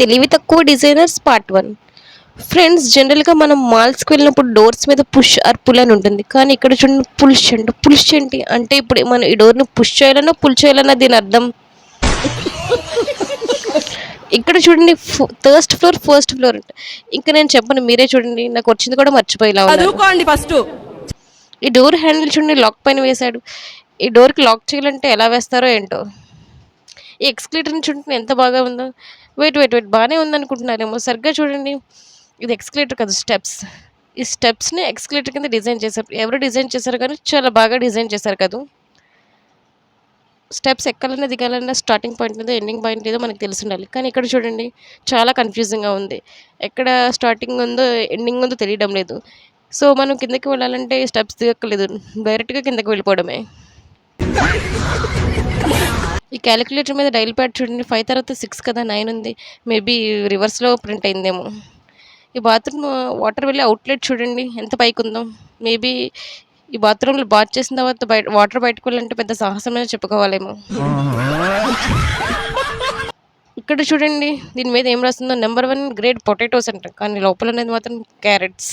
తెలివి తక్కువ designers part one friends జనరల్గా మనం మాల్స్కి వెళ్ళినప్పుడు డోర్స్ మీద పుష్ ఆర్ పుల్ అని ఉంటుంది. కానీ ఇక్కడ చూడండి పుల్ష్ అంట పుల్ష్ ఏంటి అంటే ఇప్పుడు మనం ఈ డోర్ని పుష్ చేయాలన్నా పుల్ చేయాలన్నా దీని అర్థం. ఇక్కడ చూడండి థర్స్ట్ ఫ్లోర్ ఫస్ట్ ఫ్లోర్ అంట. ఇంకా నేను చెప్పను మీరే చూడండి నాకు వచ్చింది కూడా మర్చిపోయేలా. చదువుకోండి ఫస్ట్ ఈ డోర్ హ్యాండిల్ చూడండి లాక్ పైన వేశాడు. ఈ డోర్కి లాక్ చేయాలంటే ఎలా వేస్తారో ఏంటో. ఈ నుంచి చూడండి ఎంత బాగా ఉందో. వెయిట్ వెయిట్ వెయిట్ బాగానే ఉందనుకుంటున్నారేమో. సరిగ్గా చూడండి. ఇది ఎక్స్క్లేటర్ కాదు స్టెప్స్. ఈ స్టెప్స్ని ఎక్స్క్లేటర్ కింద డిజైన్ చేశారు. ఎవరు డిజైన్ చేశారు కానీ చాలా బాగా డిజైన్ చేశారు కదా. స్టెప్స్ ఎక్కాలన్నా దిగాలన్నా స్టార్టింగ్ పాయింట్ ఏదో ఎండింగ్ పాయింట్ ఏదో మనకు తెలిసి ఉండాలి. కానీ ఇక్కడ చూడండి చాలా కన్ఫ్యూజింగ్గా ఉంది. ఎక్కడ స్టార్టింగ్ ఉందో ఎండింగ్ ఉందో తెలియడం లేదు. సో మనం కిందకి వెళ్ళాలంటే స్టెప్స్ దిగక్కలేదు డైరెక్ట్గా కిందకి వెళ్ళిపోవడమే. క్యాలిక్యులేటర్ మీద డైల్ ప్యాడ్ చూడండి. ఫైవ్ తర్వాత సిక్స్ కదా నైన్ ఉంది. మేబీ రివర్స్లో ప్రింట్ అయిందేమో. ఈ బాత్రూమ్ వాటర్ వెళ్ళి అవుట్లెట్ చూడండి. ఎంత పైకి ఉందో. మేబీ ఈ బాత్రూంలో బాత్ చేసిన తర్వాత బయట వాటర్ బయటకు వెళ్ళాలంటే పెద్ద సాహసమే చెప్పుకోవాలేమో. ఇక్కడ చూడండి దీని మీద ఏం రాస్తుందో. నెంబర్ వన్ గ్రేడ్ పొటాటోస్ అంట కానీ లోపల అనేది మాత్రం క్యారెట్స్